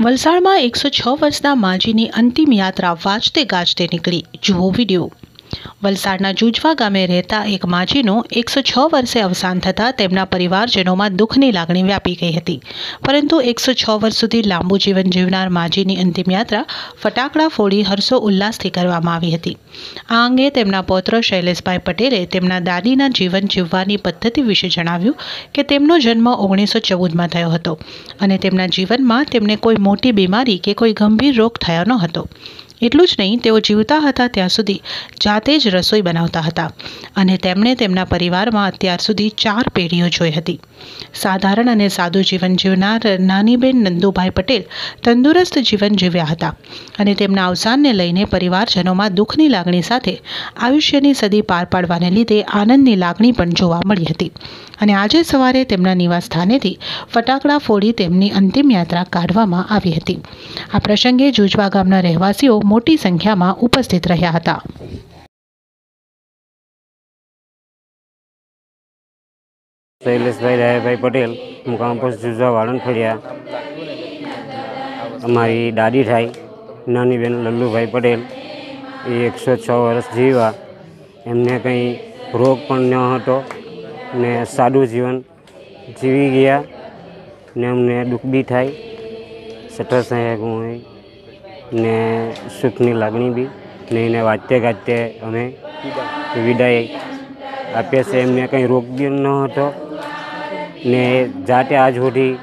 વલસાડમાં એકસો છ વર્ષના માજીની અંતિમ યાત્રા વાજતે ગાજતે નીકળી. જુઓ વીડિયો. વલસાડના જુજવા ગામે રહેતા એક માજીનું એકસો છ વર્ષે અવસાન થતાં તેમના પરિવારજનોમાં દુઃખની લાગણી વ્યાપી ગઈ હતી. પરંતુ એકસો છ વર્ષ સુધી લાંબુ જીવન જીવનાર માજીની અંતિમ યાત્રા ફટાકડા ફોડી હર્ષો ઉલ્લાસથી કરવામાં આવી હતી. આ અંગે તેમના પૌત્ર શૈલેષભાઈ પટેલે તેમના દાદીના જીવન જીવવાની પદ્ધતિ વિશે જણાવ્યું કે તેમનો જન્મ ઓગણીસો ચૌદમાં થયો હતો અને તેમના જીવનમાં તેમને કોઈ મોટી બીમારી કે કોઈ ગંભીર રોગ થયો ન હતો. એટલું જ નહીં, તેઓ જીવતા હતા ત્યાં સુધી જાતે જ રસોઈ બનાવતા હતા અને તેમણે તેમના પરિવારમાં અત્યાર સુધી ચાર પેઢીઓ જોઈ હતી. સાધારણ અને સાદું જીવન જીવનાર નાનીબેન નંદુભાઈ પટેલ તંદુરસ્ત જીવન જીવ્યા હતા અને તેમના અવસાનને લઈને પરિવારજનોમાં દુઃખની લાગણી સાથે આયુષ્યની સદી પાર પાડવાને લીધે આનંદની લાગણી પણ જોવા મળી હતી. અને આજે સવારે તેમના નિવાસ સ્થાનેથી ફટાકડા ફોડી તેમની અંતિમ યાત્રા કાઢવામાં આવી હતી. આ પ્રસંગે જુજવા ગામના રહેવાસીઓ મોટી સંખ્યામાં ઉપસ્થિત રહ્યા હતા. શૈલેષભાઈ, રાયભાઈ પટેલ મુકામ પોસ્ટ જુજવા વાળંદ ફળિયા અમારી દાદી થાય, નાની બેન લલ્લુભાઈ પટેલ, એ એકસો છ વર્ષ જીવ્યા. એમને કંઈ રોગ પણ ન હતો ને સાદું જીવન જીવી ગયા ને અમને દુઃખ બી થાય. સઠ્ઠા સહાયક હોય. ને સુખની લાગણી બી. ને એને વાંચતે ગાજતે અમે વિદાય આપીએ છીએ. એમને કંઈ રોગ બી ન હતો. ને જાતે આજ સુધી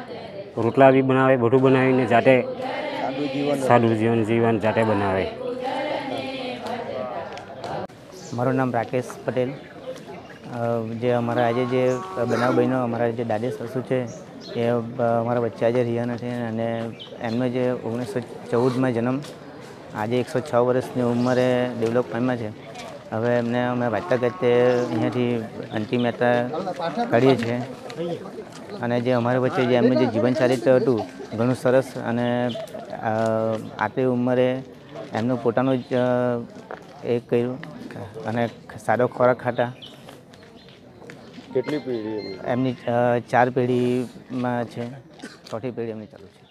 રોટલા બી બનાવે, બધું બનાવીને જાતે સાદું જીવન જીવન જાતે બનાવે. મારું નામ રાકેશ પટેલ. જે અમારા આજે જે બનાવ બહેનો અમારા જે દાદી સસુ છે એ અમારા વચ્ચે આજે રહ્યા નથી અને એમનો જે ઓગણીસો ચૌદમાં જન્મ, આજે એકસો છ વર્ષની ઉંમરે ડેવલપ પામ્યા છે. હવે એમને અમે વાંચતા કરતે અહીંયાથી અંતિમ યાત્રા કાઢીએ છીએ. અને જે અમારા વચ્ચે જે એમનું જે જીવન ચારિત્ર હતું, ઘણું સરસ અને આટલી ઉંમરે એમનું પોતાનું જ એ કર્યું. અને સારો ખોરાક ખાતા કેટલી પેઢી એમની? ચાર પેઢીમાં છે. ચોથી પેઢી એમની ચાલુ છે.